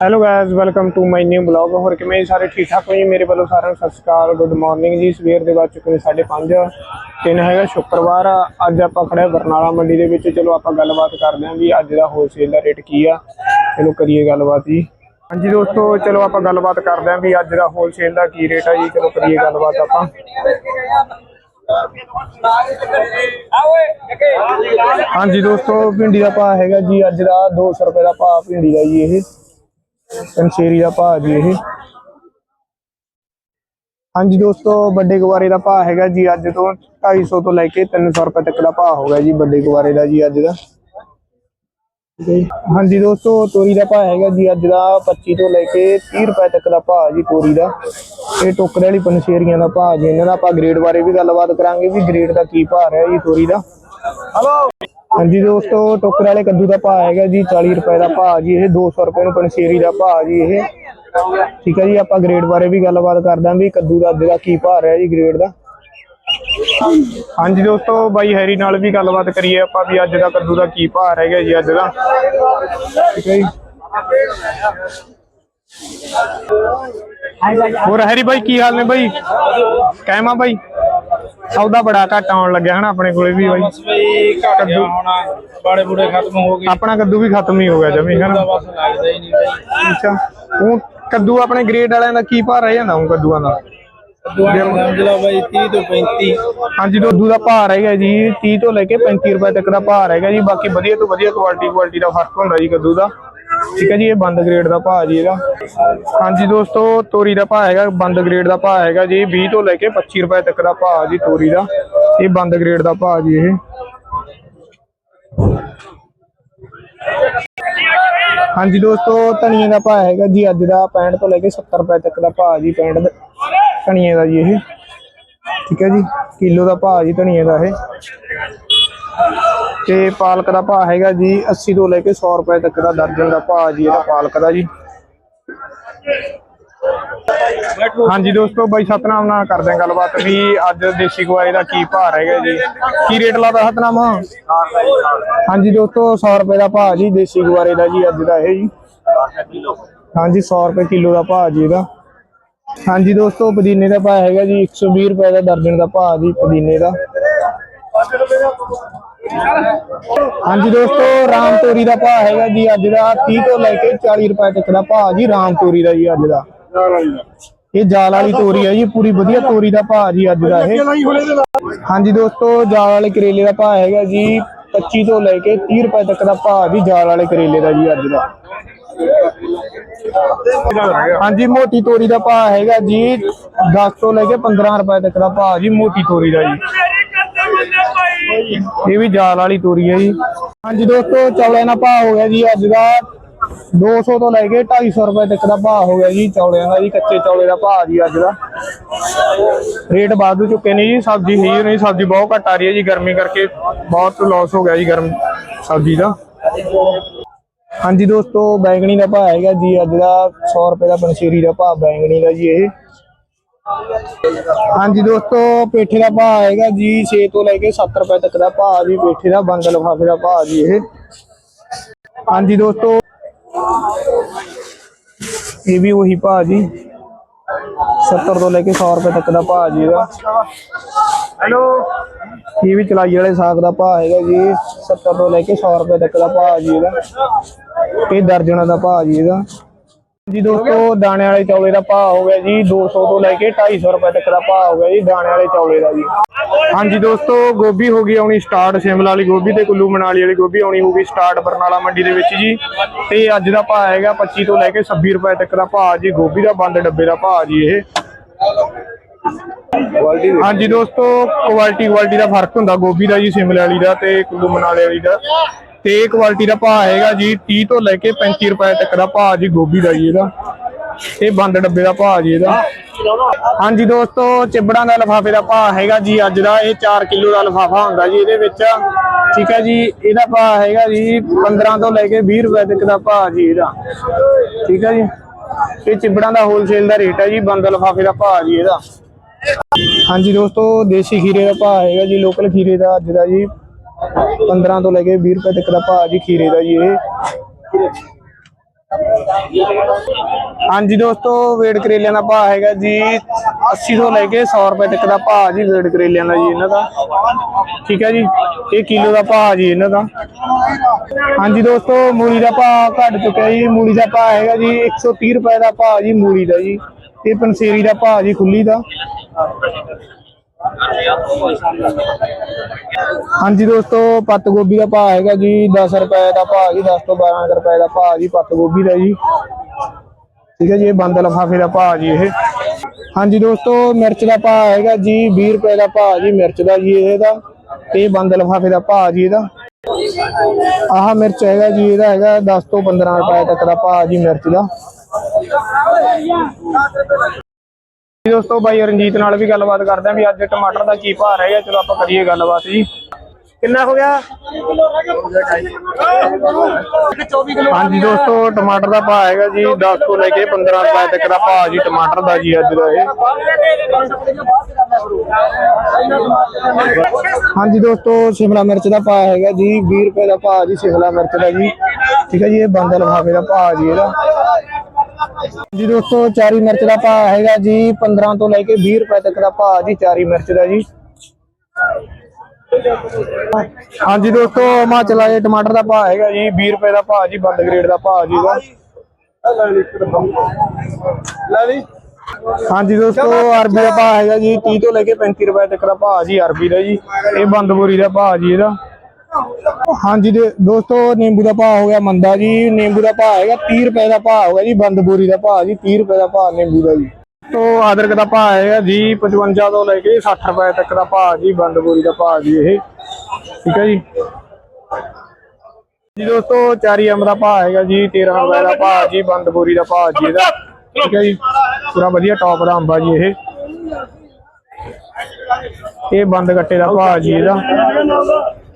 Hello guys welcome to my new blog ਹੋਰ ਕਿਵੇਂ ਸਾਰੇ? ਠੀਕ ਠਾਕ ਹੋ ਜੀ? ਮੇਰੇ ਵੱਲੋਂ ਸਾਰਿਆਂ ਨੂੰ ਸਤਿ ਸ਼੍ਰੀ ਅਕਾਲ। ਗੁੱਡ ਮਾਰਨਿੰਗ ਜੀ। ਸਵੇਰ ਦੇ ਵੱਜ ਚੁੱਕੇ ਨੇ 5:30 ਦਿਨ ਹੈਗਾ ਸ਼ੁੱਕਰਵਾਰ। ਅੱਜ ਆਪਾਂ ਖੜੇ ਬਰਨਾਲਾ ਮੰਡੀ ਦੇ ਵਿੱਚ। ਚਲੋ ਆਪਾਂ ਗੱਲਬਾਤ ਕਰਦੇ ਹਾਂ ਵੀ ਅੱਜ ਦਾ ਹੋਲਸੇਲ ਦਾ ਰੇਟ ਕੀ ਆ। ਚਲੋ ਕਰੀਏ ਗੱਲਬਾਤ ਜੀ। ਹਾਂਜੀ ਦੋਸਤੋ, ਚਲੋ ਆਪਾਂ ਗੱਲਬਾਤ ਕਰਦੇ ਹਾਂ ਵੀ ਅੱਜ ਦਾ ਹੋਲਸੇਲ ਦਾ ਕੀ ਰੇਟ ਆ ਜੀ। ਚਲੋ ਕਰੀਏ ਗੱਲਬਾਤ ਆਪਾਂ। ਹਾਂਜੀ ਦੋਸਤੋ, ਭਿੰਡੀ ਦਾ ਭਾਅ ਹੈਗਾ ਜੀ ਅੱਜ ਦਾ। 200 ਰੁਪਏ ਦਾ ਭਾਅ ਭਿੰਡੀ ਦਾ ਜੀ ਇਹ। ਪੰਛੇਰੀ ਦਾ ਭਾਅ ਜੀ ਇਹ। ਹਾਂਜੀ ਦੋਸਤੋ, ਵੱਡੇ ਗਵਾਰੇ ਦਾ ਭਾਅ ਹੈਗਾ ਜੀ ਅੱਜ ਤੋਂ 250 ਤੋਂ ਲੈ ਕੇ 300 ਰੁਪਏ ਤੱਕ ਦਾ ਭਾਅ ਹੋਗਾ ਜੀ ਵੱਡੇ ਗਵਾਰੇ ਦਾ ਜੀ ਅੱਜ ਦਾ। ਹਾਂਜੀ ਦੋਸਤੋ, ਤੋਰੀ ਦਾ ਭਾਅ ਹੈਗਾ ਜੀ ਅੱਜ ਦਾ 25 ਤੋਂ ਲੈ ਕੇ 30 ਰੁਪਏ ਤੱਕ ਦਾ ਭਾਅ ਜੀ ਤੋਰੀ ਦਾ। ਇਹ ਟੋਕਰੇ ਵਾਲੀ ਪੰਛੇਰੀਆਂ ਦਾ ਭਾਅ ਜੀ। ਇਹਨਾਂ ਦਾ ਆਪਾਂ ਗ੍ਰੇਡ ਬਾਰੇ ਵੀ ਗੱਲਬਾਤ ਕਰਾਂਗੇ ਵੀ ਗ੍ਰੇਡ ਦਾ ਕੀ ਭਾਅ ਹੈ ਜੀ ਤੋਰੀ ਦਾ। ਹਾਂਜੀ ਦੋਸਤੋ, ਟੋਕਰ ਵਾਲੇ ਕੱਦੂ ਦਾ ਭਾਅ ਹੈਗਾ ਜੀ 40 ਰੁਪਏ ਦਾ ਭਾਅ ਜੀ, ਇਹ 200 ਰੁਪਏ ਨੂੰ ਪੰਛੇਰੀ ਦਾ ਭਾਅ ਜੀ ਇਹ। ਠੀਕ ਹੈ ਜੀ, ਆਪਾਂ ਗ੍ਰੇਡ ਬਾਰੇ ਵੀ ਗੱਲਬਾਤ ਕਰਦਾਂ ਵੀ ਕੱਦੂ ਦਾ ਅੱਜ ਦਾ ਕੀ ਭਾਅ ਰਿਹਾ ਜੀ ਗ੍ਰੇਡ ਦਾ। ਹਾਂਜੀ ਦੋਸਤੋ, ਬਾਈ ਹੈਰੀ ਨਾਲ ਵੀ ਗੱਲਬਾਤ ਕਰੀਏ ਆਪਾਂ ਵੀ ਅੱਜ ਦਾ ਕੱਦੂ ਦਾ ਕੀ ਭਾਅ ਹੈਗਾ ਜੀ ਅੱਜ ਦਾ। ਠੀਕ ਹੈ ਜੀ। ਹੋਰ ਹੈਰੀ ਬਾਈ, ਕੀ ਹਾਲ ਨੇ ਬਾਈ? ਕਹਿਮਾ ਬਾਈ? ਸੌਦਾ ਬੜਾ ਘੱਟ ਆਉਣ ਲੱਗਿਆ ਹਨਾ ਆਪਣੇ ਕੋਲੇ ਵੀ ਬਾਈ। ਬਈ ਘਟ ਗਿਆ ਹੁਣ ਬਾੜੇ ਬੂੜੇ ਖਤਮ ਹੋ ਗਏ। ਆਪਣਾ ਕੱਦੂ ਵੀ ਖਤਮ ਹੀ ਹੋ ਗਿਆ ਜਮੀ ਹਨਾ। ਬਸ ਲੱਗਦਾ ਹੀ ਨਹੀਂ ਬਈ। ਅੱਛਾ ਉਹ ਕੱਦੂ ਆਪਣੇ ਗ੍ਰੇਡ ਵਾਲਿਆਂ ਦਾ ਕੀ ਭਾਅ ਰਹਿ ਜਾਂਦਾ ਉਹ ਕੱਦੂਆਂ ਦਾ? ਸਮਝ ਲਾ ਬਈ 30 ਤੋਂ 35 ਹਾਂਜੀ ਕੱਦੂ ਦਾ ਭਾਅ ਰਹੇਗਾ ਜੀ 30 ਤੋਂ ਲੈ ਕੇ 35 ਰੁਪਏ ਤੱਕ ਦਾ ਭਾਅ ਰਹੇਗਾ ਜੀ ਬਾਕੀ ਵਧੀਆ ਤੋਂ ਵਧੀਆ ਕੁਆਲਿਟੀ ਕੁਆਲਿਟੀ ਦਾ ਫ਼ਰਕ ਹੁੰਦਾ ਜੀ ਕੱਦੂ ਦਾ। ਠੀਕ ਹੈ ਜੀ, ਇਹ ਬੰਦ ਗ੍ਰੇਡ ਦਾ ਭਾਅ ਜੀ ਇਹਦਾ। ਹਾਂਜੀ ਦੋਸਤੋ, ਤੋਰੀ ਦਾ ਭਾਅ ਹੈਗਾ, ਬੰਦ ਗ੍ਰੇਡ ਦਾ ਭਾਅ ਹੈਗਾ ਜੀ 20 ਤੋਂ ਲੈ ਕੇ 25 ਰੁਪਏ ਤੱਕ ਦਾ ਭਾਅ ਜੀ ਤੋਰੀ ਦਾ। ਇਹ ਬੰਦ ਗ੍ਰੇਡ ਦਾ ਭਾਅ ਜੀ ਇਹ। ਹਾਂਜੀ ਦੋਸਤੋ, ਧਨੀਏ ਦਾ ਭਾਅ ਹੈਗਾ ਜੀ, ਅੱਜ ਦਾ 65 ਤੋਂ ਲੈ ਕੇ 70 ਰੁਪਏ ਤੱਕ ਦਾ ਭਾਅ ਜੀ 65 ਦਾ ਧਨੀਏ ਦਾ ਜੀ ਇਹ। ਠੀਕ ਹੈ ਜੀ, ਕਿਲੋ ਦਾ ਭਾਅ ਜੀ ਧਨੀਏ ਦਾ ਇਹ। ਤੇ ਪਾਲਕ ਦਾ ਭਾਅ ਹੈਗਾ ਜੀ 80 ਤੋਂ ਲੈ ਕੇ 100 ਰੁਪਏ ਤੱਕ ਦਾ ਦਰਜਨ ਦਾ ਭਾਅ ਜੀ ਇਹਦਾ ਪਾਲਕ ਦਾ ਜੀ। ਹਾਂਜੀ ਦੋਸਤੋ ਬਾਈ ਸਤਨਾਮ ਨਾਲ ਕਰਦੇ ਹਾਂ ਗੱਲਬਾਤ ਵੀ ਅੱਜ ਦੇਸੀ ਗਵਾਏ ਦਾ ਕੀ ਭਾਅ ਹੈਗਾ ਜੀ। ਕੀ ਰੇਟ ਲਾਦਾ ਸਤਨਾਮ? ਹਾਂਜੀ ਦੋਸਤੋ 100 ਰੁਪਏ ਦਾ ਭਾਅ ਜੀ ਦੇਸੀ ਗਵਾਰੇ ਦਾ ਜੀ ਅੱਜ ਦਾ ਇਹ ਜੀ। ਹਾਂਜੀ 100 ਰੁਪਏ ਕਿਲੋ ਦਾ ਭਾਅ ਜੀ ਇਹਦਾ। ਹਾਂਜੀ ਦੋਸਤੋ ਪੁਦੀਨੇ ਦਾ ਭਾਅ ਹੈਗਾ ਜੀ 120 ਰੁਪਏ ਦਾ ਦਰਜਨ ਦਾ ਭਾਅ ਜੀ ਪੁਦੀਨੇ ਦਾ। ਹਾਂਜੀ ਦੋਸਤੋ, ਰਾਮ ਤੋਰੀ ਦਾ ਭਾਅ ਹੈਗਾ ਜੀ ਅੱਜ ਦਾ। 30 ਤੋਂ ਲੈ ਕੇ 40 ਰੁਪਏ ਤੱਕ ਦਾ ਭਾਅ ਜੀ ਰਾਮ ਤੋਰੀ ਦਾ ਜੀ ਅੱਜ ਦਾ। ਇਹ ਜਾਲ ਵਾਲੀ ਤੋਰੀ ਹੈ ਜੀ, ਪੂਰੀ ਵਧੀਆ ਤੋਰੀ ਦਾ ਭਾਅ ਜੀ ਅੱਜ ਦਾ ਇਹ। ਹਾਂਜੀ ਦੋਸਤੋ, ਜਾਲ ਵਾਲੇ ਕਰੇਲੇ ਦਾ ਭਾਅ ਹੈਗਾ ਜੀ 25 ਤੋਂ ਲੈ ਕੇ 30 ਰੁਪਏ ਤੱਕ ਦਾ ਭਾਅ ਜੀ ਜਾਲ ਵਾਲੇ ਕਰੇਲੇ ਦਾ ਜੀ ਅੱਜ ਦਾ। ਹਾਂਜੀ, ਮੋਟੀ ਤੋਰੀ ਦਾ ਭਾਅ ਹੈਗਾ ਜੀ 10 ਤੋਂ ਲੈ ਕੇ 15 ਰੁਪਏ ਤੱਕ ਦਾ ਭਾਅ ਜੀ ਮੋਟੀ ਤੋਰੀ ਦਾ ਜੀ। ਇਹ ਵੀ ਜਾਲ ਵਾਲੀ ਤੋਰੀ ਹੈ ਜੀ। ਹਾਂਜੀ ਦੋਸਤੋ ਚੌਲਿਆਂ ਦਾ ਭਾਅ ਹੋ ਗਿਆ ਜੀ, ਅੱਜ ਦਾ 200 ਤੋਂ ਲੈ ਕੇ 250 ਰੁਪਏ ਤੱਕ ਦਾ ਭਾਅ ਹੋ ਗਿਆ ਜੀ ਚੌਲਿਆਂ ਦਾ ਜੀ, ਕੱਚੇ ਚੌਲੇ ਦਾ ਭਾਅ ਜੀ ਅੱਜ ਦਾ। ਰੇਟ ਵੱਧ ਚੁੱਕੇ ਨੇ ਜੀ, ਸਬਜ਼ੀ ਹੀ ਨਹੀਂ ਸਬਜ਼ੀ ਬਹੁਤ ਘੱਟ ਆ ਰਹੀ ਹੈ ਜੀ, ਗਰਮੀ ਕਰਕੇ ਬਹੁਤ ਲਾਸ ਹੋ ਗਿਆ ਜੀ ਗਰਮ ਸਬਜ਼ੀ ਦਾ। ਹਾਂਜੀ ਦੋਸਤੋ, ਬੈਂਗਣੀ ਦਾ ਭਾਅ ਹੈਗਾ ਜੀ, ਅੱਜ ਦਾ 100 ਰੁਪਏ ਦਾ ਪੰਸ਼ੀਰੀ ਦਾ ਭਾਅ ਬੈਂਗਣੀ ਦਾ ਜੀ ਇਹ। ਹਾਂਜੀ ਦੋਸਤੋ ਪੇਠੇ ਦਾ ਭਾਅ ਹੈਗਾ ਜੀ 6 ਤੋਂ ਲੈ ਕੇ 7 ਰੁਪਏ ਤੱਕ ਦਾ ਭਾਅ ਜੀ ਪੇਠੇ ਦਾ ਬੰਦ ਲਫਾਫੇ ਦਾ ਭਾਅ ਜੀ ਇਹ। ਹਾਂਜੀ ਦੋਸਤੋ ਇਹ ਵੀ ਉਹੀ ਭਾਅ ਜੀ 70 ਤੋਂ ਲੈ ਕੇ 100 ਰੁਪਏ ਤੱਕ ਦਾ ਭਾਅ ਜੀ ਇਹਦਾ। ਹੈਲੋ। ਇਹ ਵੀ ਚਲਾਈ ਵਾਲੇ ਸਾਗ ਦਾ ਭਾਅ ਹੈਗਾ ਜੀ 70 ਤੋਂ ਲੈ ਕੇ 100 ਰੁਪਏ ਤੱਕ ਦਾ ਭਾਅ ਜੀ ਇਹਦਾ। ਇਹ ਦਰਜਨਾਂ ਦਾ ਭਾਅ ਜੀ ਇਹਦਾ। ਜੀ ਦੋਸਤੋ ਦਾਣੇ ਵਾਲੇ ਚੌਲੇ ਦਾ ਭਾਅ ਹੋ ਗਿਆ ਜੀ 200 ਤੋਂ ਲੈ ਕੇ 250 ਰੁਪਏ ਤੱਕ ਦਾ ਭਾਅ ਹੋ ਗਿਆ ਜੀ ਦਾਣੇ ਵਾਲੇ ਚੌਲੇ ਦਾ ਜੀ। ਹਾਂਜੀ ਦੋਸਤੋ ਗੋਭੀ ਹੋ ਗਈ ਆਉਣੀ ਸਟਾਰਟ ਸ਼ਿਮਲਾ ਵਾਲੀ ਗੋਭੀ ਤੇ ਕੁੱਲੂ ਮਨਾਲੀ ਵਾਲੀ ਗੋਭੀ ਆਉਣੀ ਹੋਊਗੀ ਸਟਾਰਟ ਬਰਨਾਲਾ ਮੰਡੀ ਦੇ ਵਿੱਚ ਜੀ। ਤੇ ਅੱਜ ਦਾ ਭਾਅ ਹੈਗਾ 25 ਤੋਂ ਲੈ ਕੇ 26 ਰੁਪਏ ਤੱਕ ਦਾ ਭਾਅ ਜੀ ਗੋਭੀ ਦਾ ਬੰਦ ਡੱਬੇ ਦਾ ਭਾਅ ਜੀ ਇਹ। ਹਾਂਜੀ ਦੋਸਤੋ ਕੁਆਲਿਟੀ ਕੁਆਲਿਟੀ ਦਾ ਫ਼ਰਕ ਹੁੰਦਾ ਗੋਭੀ ਦਾ ਜੀ ਸ਼ਿਮਲੇ ਵਾਲੀ ਦਾ ਤੇ ਕੁੱਲੂ ਮਨਾਲੀ ਵਾਲੀ ਦਾ। ਤੇ ਇਹ ਕੁਆਲਿਟੀ ਦਾ ਭਾਅ ਹੈਗਾ ਜੀ 30 ਤੋਂ ਲੈ ਕੇ 35 ਰੁਪਏ ਤੱਕ ਦਾ ਭਾਅ ਜੀ, ਗੋਭੀ ਦਾ ਜੀ ਇਹਦਾ। ਇਹ ਬੰਦ ਡੱਬੇ ਦਾ ਭਾਅ ਜੀ ਇਹਦਾ। ਹਾਂਜੀ ਦੋਸਤੋ, ਚਿਬੜਾਂ ਦਾ ਲਫਾਫੇ ਦਾ ਭਾਅ ਹੈਗਾ ਜੀ, ਅੱਜ ਦਾ ਇਹ 4 ਕਿਲੋ ਦਾ ਲਫਾਫਾ ਹੁੰਦਾ ਜੀ ਇਹਦੇ ਵਿੱਚ। ਠੀਕ ਹੈ ਜੀ, ਇਹਦਾ ਭਾਅ ਹੈਗਾ ਜੀ 15 ਤੋਂ ਲੈ ਕੇ 20 ਰੁਪਏ ਤੱਕ ਦਾ ਭਾਅ ਜੀ ਇਹਦਾ। ਠੀਕ ਹੈ ਜੀ, ਇਹ ਚਿਬੜਾਂ ਦਾ ਹੋਲਸੇਲ ਦਾ ਰੇਟ ਹੈ ਜੀ, ਬੰਦ ਲਫਾਫੇ ਦਾ ਭਾਅ ਜੀ ਇਹਦਾ। ਹਾਂਜੀ ਦੋਸਤੋ, ਦੇਸੀ ਖੀਰੇ ਦਾ ਭਾਅ ਹੈਗਾ ਜੀ ਲੋਕਲ ਖੀਰੇ ਦਾ ਅੱਜ ਦਾ ਜੀ। 15 ਤੋਂ ਲੈ ਕੇ 20 ਰੁਪਏ ਤੱਕ ਦਾ ਭਾਅ ਜੀ ਖੀਰੇ ਦਾ ਜੀ ਇਹ। ਹਾਂਜੀ ਦੋਸਤੋ, ਵੇੜ ਕਰੇਲਿਆਂ ਦਾ ਭਾਅ ਹੈਗਾ ਜੀ 80 ਤੋਂ ਲੈ ਕੇ 100 ਰੁਪਏ ਤੱਕ ਦਾ ਭਾਅ ਜੀ ਵੇੜ ਕਰੇਲਿਆਂ ਦਾ ਜੀ ਇਹਨਾਂ ਦਾ। ਠੀਕ ਹੈ ਜੀ, ਇਹ ਕਿਲੋ ਦਾ ਭਾਅ ਜੀ ਇਹਨਾਂ ਦਾ। ਹਾਂਜੀ ਦੋਸਤੋ, ਮੂਲੀ ਦਾ ਭਾਅ ਘਟ ਚੁੱਕਿਆ ਜੀ। ਮੂਲੀ ਦਾ ਭਾਅ ਹੈਗਾ ਜੀ 130 ਰੁਪਏ ਦਾ ਭਾਅ ਜੀ ਮੂਲੀ ਦਾ ਜੀ। ਇਹ ਪੰਸੇਰੀ ਦਾ ਭਾਅ ਜੀ ਖੁੱਲੀ ਦਾ। ਹਾਂਜੀ ਦੋਸਤੋ, ਪੱਤ ਗੋਭੀ ਦਾ ਭਾਅ ਹੈਗਾ ਜੀ 10 ਰੁਪਏ ਦਾ ਭਾਅ ਜੀ 10 ਤੋਂ 12 ਰੁਪਏ ਦਾ ਭਾਅ ਜੀ, ਪੱਤ ਗੋਭੀ ਦਾ ਜੀ। ਠੀਕ ਹੈ ਜੀ, ਇਹ ਬੰਦ ਲਫਾਫੇ ਦਾ ਭਾਅ ਜੀ ਇਹ। ਹਾਂਜੀ ਦੋਸਤੋ, ਮਿਰਚ ਦਾ ਭਾਅ ਹੈਗਾ ਜੀ 20 ਰੁਪਏ ਦਾ ਭਾਅ ਜੀ, ਮਿਰਚ ਦਾ ਜੀ ਇਹਦਾ ਤੇ ਇਹ ਬੰਦ ਲਫਾਫੇ ਦਾ ਭਾਅ ਜੀ ਇਹਦਾ। ਆਹ ਮਿਰਚ ਹੈਗਾ ਜੀ, ਇਹਦਾ ਹੈਗਾ 10 ਤੋਂ 15 ਰੁਪਏ ਤੱਕ ਦਾ ਭਾਅ ਜੀ ਮਿਰਚ ਦਾ। ਜੀ ਦੋਸਤੋ ਬਾਈ ਰਣਜੀਤ ਨਾਲ ਵੀ ਗੱਲਬਾਤ ਕਰਦੇ ਆਂ ਵੀ ਅੱਜ ਟਮਾਟਰ ਦਾ ਕੀ ਭਾਅ ਰਹਿ ਗਿਆ। ਚਲੋ ਆਪਾਂ ਕਰੀਏ ਗੱਲਬਾਤ ਜੀ। ਕਿੰਨਾ ਹੋ ਗਿਆ? ਹਾਂਜੀ ਦੋਸਤੋ ਟਮਾਟਰ ਦਾ ਭਾਅ ਹੈਗਾ ਜੀ 10 ਤੋਂ ਲੈ ਕੇ 15 ਰੁਪਏ ਤੱਕ ਦਾ ਭਾਅ ਜੀ ਟਮਾਟਰ ਦਾ ਜੀ ਅੱਜ ਦਾ ਇਹ। ਹਾਂਜੀ ਦੋਸਤੋ ਸ਼ਿਮਲਾ ਮਿਰਚ ਦਾ ਭਾਅ ਹੈਗਾ ਜੀ 20 ਰੁਪਏ ਦਾ ਭਾਅ ਜੀ ਸ਼ਿਮਲਾ ਮਿਰਚ ਦਾ ਜੀ। ਠੀਕ ਹੈ ਜੀ ਇਹ ਬੰਦ ਲਫਾਫੇ ਦਾ ਭਾਅ ਜੀ ਇਹਦਾ। ਜੀ ਦੋਸਤੋ ਚਾਰੀ ਮਿਰਚ ਦਾ ਭਾਅ ਹੈਗਾ ਜੀ 15 ਤੋਂ ਲੈ ਕੇ 20 ਰੁਪਏ ਤੱਕ ਦਾ ਭਾਅ ਜੀ ਚਾਰੀ ਮਿਰਚ ਦਾ ਜੀ। ਹਾਂਜੀ ਦੋਸਤੋ ਹਿਮਾਚਲ ਵਾਲੇ ਟਮਾਟਰ ਦਾ ਭਾਅ ਹੈਗਾ ਜੀ 20 ਰੁਪਏ ਦਾ ਭਾਅ ਜੀ ਬੰਦ ਗ੍ਰੇਡ ਦਾ ਭਾਅ ਜੀ ਦਾ। ਹਾਂਜੀ ਦੋਸਤੋ ਅਰਬੀ ਦਾ ਭਾਅ ਹੈਗਾ ਜੀ 30 ਤੋਂ ਲੈ ਕੇ 35 ਰੁਪਏ ਤੱਕ ਦਾ ਭਾਅ ਜੀ ਅਰਬੀ ਦਾ ਜੀ। ਇਹ ਬੰਦ ਬੋਰੀ ਦਾ ਭਾਅ ਜੀ ਇਹਦਾ। ਹਾਂਜੀ ਦੇ ਦੋਸਤੋ ਨਿੰਬੂ ਦਾ ਭਾਅ ਹੋ ਗਿਆ ਮੰਦਾ ਜੀ ਨਿੰਬੂ ਦਾ ਭਾਅ ਹੈਗਾ 30 ਰੁਪਏ ਦਾ ਭਾਅ ਹੋਗਾ ਜੀ ਬੰਦ ਬੋਰੀ ਦਾ ਭਾਅ ਜੀ 30 ਰੁਪਏ ਦਾ ਭਾਅ ਨਿੰਬੂ ਦਾ ਜੀ ਤੋ ਅਦਰਕ ਦਾ ਭਾਅ ਹੈਗਾ ਜੀ 55 ਤੋਂ ਲੈ ਕੇ 60 ਰੁਪਏ ਤੱਕ ਦਾ ਭਾਅ ਜੀ ਬੰਦ ਬੋਰੀ ਦਾ ਭਾਅ ਜੀ ਇਹ ਠੀਕ ਹੈ ਜੀ ਜੀ ਦੋਸਤੋ ਚਾਰੀ ਅੰਬ ਦਾ ਭਾਅ ਹੈਗਾ ਜੀ 13 ਰੁਪਏ ਦਾ ਭਾਅ ਜੀ ਬੰਦ ਬੋਰੀ ਦਾ ਭਾਅ ਜੀ ਇਹਦਾ ਠੀਕ ਹੈ ਜੀ ਪੂਰਾ ਵਧੀਆ ਟੌਪ ਦਾ ਅੰਬ ਜੀ ਇਹ ਇਹ ਬੰਦ ਗੱਟੇ ਦਾ ਭਾਅ ਜੀ ਇਹਦਾ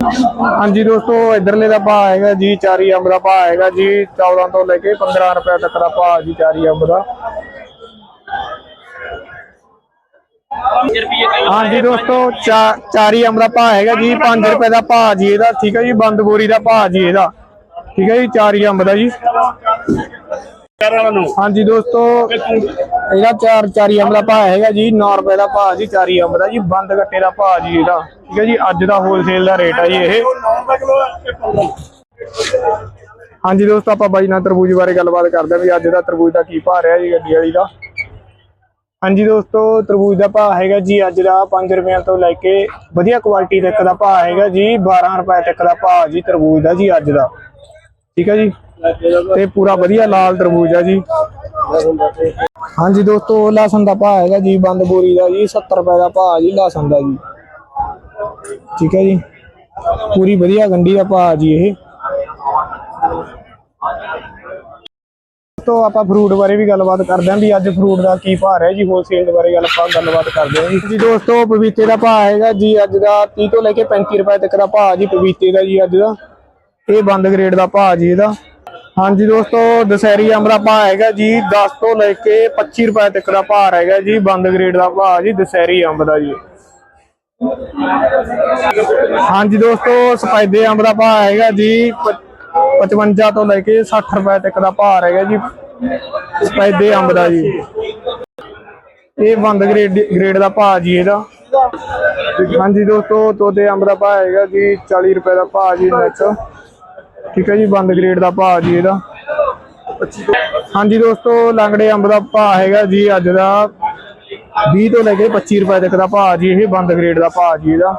ਹਾਂਜੀ ਦੋਸਤੋ ਇਧਰਲੇ ਦਾ ਭਾਅ ਹੈਗਾ ਜੀ ਚਾਰੀ ਅੰਬ ਦਾ ਭਾਅ ਹੈਗਾ ਜੀ 14 ਤੋਂ ਲੈ ਕੇ 15 ਰੁਪਏ ਤੱਕ ਦਾ ਭਾਅ ਜੀ ਚਾਰੀ ਅੰਬ ਦਾ। ਹਾਂਜੀ ਦੋਸਤੋ ਚਾਰੀ ਅੰਬ ਦਾ ਭਾਅ ਹੈਗਾ ਜੀ 5 ਰੁਪਏ ਦਾ ਭਾਅ ਜੀ ਇਹਦਾ ਠੀਕ ਹੈ ਜੀ ਬੰਦ ਬੋਰੀ ਦਾ ਭਾਅ ਜੀ ਇਹਦਾ ਠੀਕ ਹੈ ਜੀ ਚਾਰੀ ਅੰਬ ਦਾ ਜੀ। ਹਾਂਜੀ ਦੋਸਤੋ ਇਹਦਾ ਚਾਰ ਚਾਰੀ ਅੰਬ ਦਾ ਭਾਅ ਹੈਗਾ ਜੀ 9 ਰੁਪਏ ਦਾ ਭਾਅ ਜੀ, ਚਾਰੀ ਅੰਬ ਦਾ ਜੀ, ਬੰਦ ਗੱਟੇ ਦਾ ਭਾਅ ਜੀ ਇਹਦਾ। ਠੀਕ ਹੈ ਜੀ, ਅੱਜ ਦਾ ਹੋਲਸੇਲ ਦਾ ਰੇਟ ਆ ਜੀ ਇਹ। ਹਾਂਜੀ ਦੋਸਤੋ, ਆਪਾਂ ਬਾਈ ਨਾਲ ਤਰਬੂਜ ਬਾਰੇ ਗੱਲਬਾਤ ਕਰਦੇ ਹਾਂ ਵੀ ਅੱਜ ਦਾ ਤਰਬੂਜ ਦਾ ਕੀ ਭਾਅ ਰਿਹਾ ਜੀ, ਗੱਡੀ ਵਾਲੀ ਦਾ। ਹਾਂਜੀ ਦੋਸਤੋ, ਤਰਬੂਜ ਦਾ ਭਾਅ ਹੈਗਾ ਜੀ, ਅੱਜ ਦਾ 5 ਰੁਪਏ ਤੋਂ ਲੈ ਕੇ ਵਧੀਆ ਕੁਆਲਿਟੀ ਤੱਕ ਦਾ ਭਾਅ ਹੈਗਾ ਜੀ 12 ਰੁਪਏ ਤੱਕ ਦਾ ਭਾਅ ਜੀ ਤਰਬੂਜ ਦਾ ਜੀ ਅੱਜ ਦਾ। ਠੀਕ ਹੈ ਜੀ? ਤੇ ਪੂਰਾ ਵਧੀਆ ਲਾਲ ਤਰਬੂਜ ਆ ਜੀ। ਹਾਂਜੀ ਦੋਸਤੋ ਲਸਣ ਦਾ ਭਾਅ ਹੈਗਾ ਜੀ ਬੰਦ ਬੋਰੀ ਦਾ ਜੀ 70 ਰੁਪਏ ਦਾ ਭਾਅ ਜੀ, ਲਸਣ ਦਾ ਜੀ। ਠੀਕ ਹੈ ਜੀ? ਪੂਰੀ ਵਧੀਆ ਗੰਡੀ ਦਾ ਭਾਅ ਜੀ ਇਹ। ਤੋਂ ਆਪਾਂ ਫਰੂਟ ਬਾਰੇ ਵੀ ਗੱਲਬਾਤ ਕਰਦੇ ਹਾਂ ਵੀ ਅੱਜ ਫਰੂਟ ਦਾ ਕੀ ਭਾਅ ਹੈ ਜੀ ਹੋਲਸੇਲ ਬਾਰੇ ਗੱਲ ਆਪਾਂ ਗੱਲਬਾਤ ਕਰਦੇ ਹਾਂ ਜੀ। ਦੋਸਤੋ ਪਪੀਤੇ ਦਾ ਭਾਅ ਹੈਗਾ ਜੀ, ਅੱਜ ਦਾ 30 ਤੋਂ ਲੈ ਕੇ 35 ਰੁਪਏ ਤੱਕ ਦਾ ਭਾਅ ਜੀ ਪਪੀਤੇ ਦਾ ਜੀ ਅੱਜ ਦਾ। ਇਹ ਬੰਦ ਗ੍ਰੇਡ ਦਾ ਭਾਅ ਜੀ ਇਹਦਾ। ਹਾਂਜੀ ਦੋਸਤੋ, ਦਸਹਿਰੀ ਅੰਬ ਦਾ ਭਾਅ ਹੈਗਾ ਜੀ 10 ਤੋਂ ਲੈ ਕੇ 25 ਰੁਪਏ ਤੱਕ ਦਾ ਭਾਅ ਹੈਗਾ ਜੀ, ਬੰਦ ਗ੍ਰੇਡ ਦਾ ਭਾਅ ਜੀ, ਦਸਹਿਰੀ ਅੰਬ ਦਾ ਜੀ। ਹਾਂਜੀ ਦੋਸਤੋ, ਸਫੈਦੇ ਅੰਬ ਦਾ ਭਾਅ ਹੈਗਾ ਜੀ 55 ਤੋਂ ਲੈ ਕੇ 60 ਰੁਪਏ ਤੱਕ ਦਾ ਭਾਅ ਹੈਗਾ ਜੀ, ਸਫੈਦੇ ਅੰਬ ਦਾ ਜੀ। ਇਹ ਬੰਦ ਗ੍ਰੇਡ ਗ੍ਰੇਡ ਦਾ ਭਾਅ ਜੀ ਇਹਦਾ। ਹਾਂਜੀ ਦੋਸਤੋ, ਤੋਤੇ ਅੰਬ ਦਾ ਭਾਅ ਹੈਗਾ ਜੀ 40 ਰੁਪਏ ਦਾ ਭਾਅ ਜੀ ਨੈਕਸ ਠੀਕ ਹੈ ਜੀ, ਬੰਦ ਗ੍ਰੇਡ ਦਾ ਭਾਅ ਜੀ ਇਹਦਾ। ਹਾਂਜੀ ਦੋਸਤੋ, ਲੰਗੜੇ ਅੰਬ ਦਾ ਭਾਅ ਹੈਗਾ ਜੀ, ਅੱਜ ਦਾ 20 ਤੋਂ ਲੈ ਕੇ 25 ਰੁਪਏ ਤੱਕ ਦਾ ਭਾਅ ਜੀ, ਇਹ ਬੰਦ ਗ੍ਰੇਡ ਦਾ ਭਾਅ ਜੀ ਇਹਦਾ।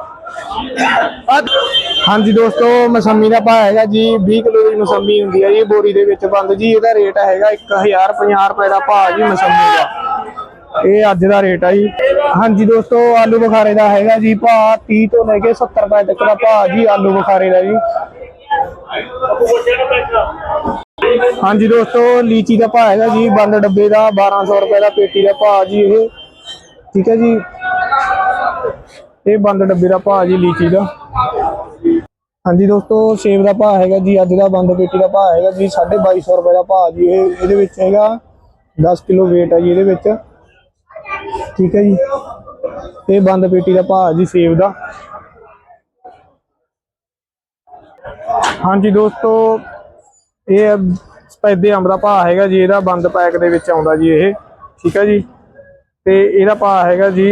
ਹਾਂਜੀ ਦੋਸਤੋ, ਮਸੰਮੀ ਦਾ ਭਾਅ ਹੈਗਾ ਜੀ 20 ਕਿਲੋ ਦੀ ਮਸੰਮੀ ਹੁੰਦੀ ਹੈ ਜੀ, ਬੋਰੀ ਦੇ ਵਿੱਚ ਬੰਦ ਜੀ, ਇਹਦਾ ਰੇਟ ਹੈਗਾ 1050 ਰੁਪਏ ਦਾ ਭਾਅ ਜੀ ਮਸੰਮੀ ਦਾ। ਇਹ ਅੱਜ ਦਾ ਰੇਟ ਆ ਜੀ। ਹਾਂਜੀ ਦੋਸਤੋ, ਆਲੂ ਬੁਖਾਰੇ ਦਾ ਹੈਗਾ ਜੀ, ਭਾਅ 30 ਤੋਂ ਲੈ ਕੇ 70 ਰੁਪਏ ਤੱਕ ਦਾ ਭਾਅ ਜੀ, ਆਲੂ ਬੁਖਾਰੇ ਦਾ ਜੀ। ਹਾਂਜੀ ਦੋਸਤੋ, ਲੀਚੀ ਦਾ ਭਾਅ ਹੈਗਾ ਜੀ, ਬੰਦ ਡੱਬੇ ਦਾ 1200 ਰੁਪਏ ਦਾ ਪੇਟੀ ਦਾ ਭਾਅ ਜੀ ਇਹ। ਠੀਕ ਹੈ ਜੀ? ਇਹ ਬੰਦ ਡੱਬੇ ਦਾ ਭਾਅ ਜੀ, ਲੀਚੀ ਦਾ। ਹਾਂਜੀ ਦੋਸਤੋ, ਸੇਬ ਦਾ ਭਾਅ ਹੈਗਾ ਜੀ, ਅੱਜ ਦਾ ਬੰਦ ਪੇਟੀ ਦਾ ਭਾਅ ਹੈਗਾ ਜੀ 2250 ਰੁਪਏ ਦਾ ਭਾਅ ਜੀ ਇਹ। ਇਹਦੇ ਵਿੱਚ ਹੈਗਾ 10 ਕਿਲੋ weight ਹੈ ਜੀ ਇਹਦੇ ਵਿੱਚ। ਠੀਕ ਹੈ ਜੀ? ਇਹ ਬੰਦ ਪੇਟੀ ਦਾ ਭਾਅ ਜੀ, ਸੇਬ ਦਾ। ਹਾਂਜੀ ਦੋਸਤੋ, ਇਹ ਸਪੈਦੇ ਅੰਬ ਦਾ ਭਾਅ ਹੈਗਾ ਜੀ, ਇਹਦਾ ਬੰਦ ਪੈਕ ਦੇ ਵਿੱਚ ਆਉਂਦਾ ਜੀ ਇਹ, ਠੀਕ ਹੈ ਜੀ? ਤੇ ਇਹਦਾ ਭਾਅ ਹੈਗਾ ਜੀ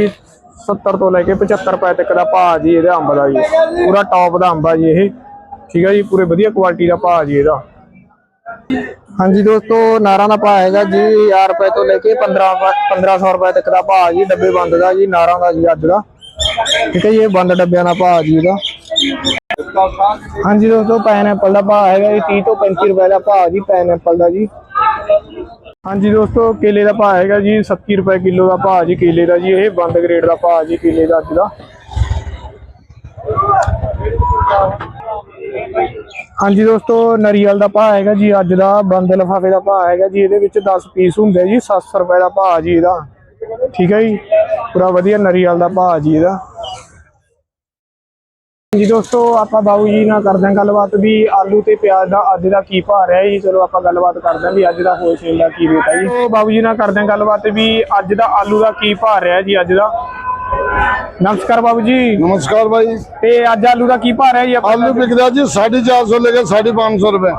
70 ਤੋਂ ਲੈ ਕੇ 75 ਰੁਪਏ ਤੱਕ ਦਾ ਭਾਅ ਜੀ ਇਹਦੇ ਅੰਬ ਦਾ ਜੀ, ਪੂਰਾ ਟੌਪ ਦਾ ਅੰਬ ਆ ਜੀ ਇਹ, ਠੀਕ ਹੈ ਜੀ? ਪੂਰੇ ਵਧੀਆ ਕੁਆਲਿਟੀ ਦਾ ਭਾਅ ਜੀ ਇਹਦਾ। ਹਾਂਜੀ ਦੋਸਤੋ, ਨਾਰਾਂ ਦਾ ਭਾਅ ਹੈਗਾ ਜੀ 1000 ਰੁਪਏ ਤੋਂ ਲੈ ਕੇ 15 ਪ- 1500 ਰੁਪਏ ਤੱਕ ਦਾ ਭਾਅ ਜੀ, ਡੱਬੇ ਬੰਦ ਦਾ ਜੀ, ਨਾਰਾਂ ਦਾ ਜੀ ਅੱਜ ਦਾ, ਠੀਕ ਹੈ ਜੀ? ਇਹ ਬੰਦ ਡੱਬਿਆਂ ਦਾ ਭਾਅ ਜੀ ਇਹਦਾ। ਹਾਂਜੀ ਦੋਸਤੋ ਪਾਈਨਐਪਲ ਦਾ ਭਾਅ ਹੈਗਾ ਜੀ 30 ਤੋਂ 35 ਰੁਪਏ ਦਾ ਭਾਅ ਜੀ ਪਾਈਨਐਪਲ ਦਾ ਜੀ। ਹਾਂਜੀ ਦੋਸਤੋ, ਕੇਲੇ ਦਾ ਭਾਅ ਹੈਗਾ ਜੀ 70 ਰੁਪਏ ਕਿਲੋ ਦਾ ਭਾਅ ਜੀ, ਕੇਲੇ ਦਾ ਜੀ, ਇਹ ਬੰਦ ਗ੍ਰੇਡ ਦਾ ਭਾਅ ਜੀ, ਕੇਲੇ ਦਾ ਅੱਜ ਦਾ। ਹਾਂਜੀ ਦੋਸਤੋ, ਨਰੀਅਲ ਦਾ ਭਾਅ ਹੈਗਾ ਜੀ, ਅੱਜ ਦਾ, ਬੰਦ ਲਫਾਫੇ ਦਾ ਭਾਅ ਹੈਗਾ ਜੀ, ਇਹਦੇ ਵਿੱਚ 10 ਪੀਸ ਹੁੰਦੇ ਜੀ 700 ਰੁਪਏ ਦਾ ਭਾਅ ਜੀ ਇਹਦਾ। ਠੀਕ ਹੈ ਜੀ? ਪੂਰਾ ਵਧੀਆ ਨਰੀਅਲ ਦਾ ਭਾਅ ਜੀ ਇਹਦਾ। ਜੀ ਦੋਸਤੋ ਆਪਾਂ ਬਾਬੂ ਜੀ ਨਾਲ ਕਰਦੇ ਹਾਂ ਗੱਲਬਾਤ ਵੀ ਆਲੂ ਤੇ ਪਿਆਜ਼ ਦਾ ਅੱਜ ਦਾ ਕੀ ਭਾਅ ਰਿਹਾ ਜੀ। ਚਲੋ ਆਪਾਂ ਗੱਲਬਾਤ ਕਰਦੇ ਹਾਂ ਵੀ ਅੱਜ ਦਾ ਹੋਲਸੇਲ ਦਾ ਕੀ ਰੇਟ ਹੈ ਜੀ। ਸੋ ਬਾਬੂ ਜੀ ਨਾਲ ਕਰਦੇ ਹਾਂ ਗੱਲਬਾਤ ਵੀ ਅੱਜ ਦਾ ਆਲੂ ਦਾ ਕੀ ਭਾਅ ਰਿਹਾ ਜੀ ਅੱਜ ਦਾ। ਨਮਸਕਾਰ ਬਾਬੂ ਜੀ। ਨਮਸਕਾਰ ਭਾਈ ਤੇ ਅੱਜ ਆਲੂ ਦਾ ਕੀ ਭਾਅ ਰਿਹਾ ਜੀ ਆਲੂ ਵਿਕਦਾ ਜੀ 450 ਲੈ ਕੇ 550 ਰੁਪਏ।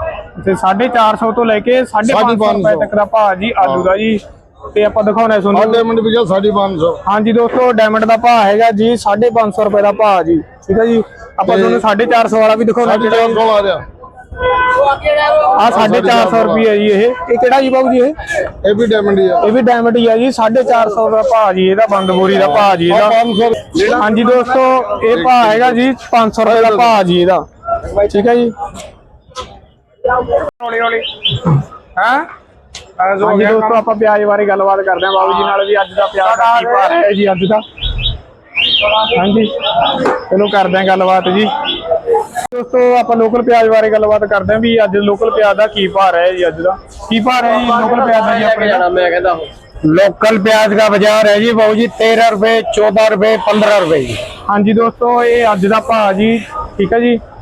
ਤੇ 450 ਤੋਂ ਲੈ ਕੇ 550 ਤੱਕ ਦਾ ਭਾਅ ਜੀ ਆਲੂ ਦਾ ਜੀ। ਤੇ ਆਪਾਂ ਦਿਖਾਉਣਾ ਤੁਹਾਨੂੰ। ਡਾਇਮੰਡ ਵਿਕਦਾ 550 ਹਾਂਜੀ ਦੋਸਤੋ ਡਾਇਮੰਡ ਦਾ ਭਾਅ ਹੈਗਾ ਜੀ 550 ਰੁਪਏ ਦਾ ਭਾਅ ਜੀ। ਠੀਕ ਹੈ ਜੀ? ਆਪਾਂ ਤੁਹਾਨੂੰ 450 ਵਾਲਾ ਵੀ ਦਿਖਾਉਣਾ ਜਿਹੜਾ 450 ਆ ਰਿਹਾ ਆ 450 ਰੁਪਏ ਜੀ ਇਹ। ਇਹ ਕਿਹੜਾ ਜੀ ਬਾਬੂ ਜੀ ਇਹ? ਇਹ ਵੀ ਡਾਇਮੰਡ ਹੀ ਆ। ਇਹ ਵੀ ਡਾਇਮੰਡ ਹੀ ਆ ਜੀ। 450 ਦਾ ਭਾਅ ਜੀ ਇਹਦਾ ਬੰਦ ਦਾ ਭਾਅ ਜੀ ਇਹਦਾ। ਹਾਂਜੀ ਦੋਸਤੋ ਇਹ ਭਾਅ ਹੈਗਾ ਜੀ 500 ਰੁਪਏ ਦਾ ਭਾਅ ਜੀ ਇਹਦਾ। ਠੀਕ ਹੈ ਜੀ? ਹਾਂ? ਹਾਂਜੀ ਦੋਸਤੋ ਆਪਾਂ ਪਿਆਜ਼ ਬਾਰੇ ਗੱਲਬਾਤ ਕਰਦੇ ਆ ਬਾਬੂ ਜੀ ਨਾਲ ਵੀ ਅੱਜ ਦਾ ਪਿਆਜ਼ ਕੀ ਭਾਅ ਹੈ ਜੀ ਅੱਜ ਦਾ। ਹਾਂਜੀ ਚਲੋ ਕਰਦੇ ਹਾਂ ਗੱਲਬਾਤ ਜੀ ਦੋਸਤੋ ਆਪਾਂ ਲੋਕਲ ਪਿਆਜ਼ ਬਾਰੇ ਗੱਲਬਾਤ ਕਰਦੇ ਹਾਂ ਵੀ ਅੱਜ ਲੋਕਲ ਪਿਆਜ਼ ਦਾ ਕੀ ਭਾਅ ਹੈ ਜੀ ਅੱਜ ਦਾ ਕੀ ਭਾਅ ਹੈ ਜੀ ਲੋਕਲ ਪਿਆਜ਼ ਦਾ ਜੀ ਆਪਣੇ ਦਾ ਮੈਂ ਕਹਿੰਦਾ लोकल प्याज का बाजार है जी बाबू जी तेरह रुपए चौदह रुपए पंद्रह रुपए जी ਹਾਂਜੀ ਦੋਸਤੋ ਇਹ ਅੱਜ ਦਾ ਭਾਅ ਜੀ ਠੀਕ ਹੈ ਜੀ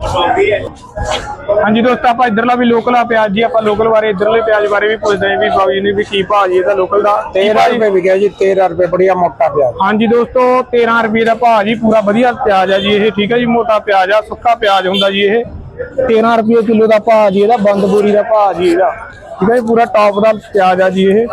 ਹਾਂਜੀ ਦੋਸਤੋ ਆਪਾਂ ਇਧਰਲਾ ਵੀ ਲੋਕਲ ਆ ਪਿਆਜ ਜੀ ਆਪਾਂ ਲੋਕਲ ਬਾਰੇ ਇਧਰਲੇ ਪਿਆਜ ਬਾਰੇ ਵੀ ਪੁੱਛਦੇ ਆਂ ਵੀ ਬਾਬੂ ਜੀ ਨੇ ਵੀ ਕੀ ਭਾਅ ਜੀ ਇਹਦਾ ਲੋਕਲ ਦਾ। 13 ਰੁਪਏ ਵਿਕਿਆ ਜੀ 13 ਰੁਪਏ ਬੜੀਆ ਮੋਟਾ ਪਿਆਜ। ਹਾਂਜੀ ਦੋਸਤੋ 13 ਰੁਪਏ ਦਾ ਭਾਅ ਜੀ ਪੂਰਾ ਵਧੀਆ ਪਿਆਜ ਆ ਜੀ ਇਹ ਠੀਕ ਆ ਜੀ ਮੋਟਾ ਪਿਆਜ ਆ ਸੁੱਕਾ ਪਿਆਜ ਹੁੰਦਾ ਜੀ ਇਹ। 13 ਰੁਪਏ ਕਿਲੋ ਦਾ ਭਾਅ ਜੀ ਇਹਦਾ ਬੰਦ ਬੋਰੀ ਦਾ ਭਾਅ ਜੀ ਇਹਦਾ। ਠੀਕ ਹੈ ਪੂਰਾ ਟਾਪ ਦਾ ਪਿਆਜ ਆ ਜੀ ਇਹ।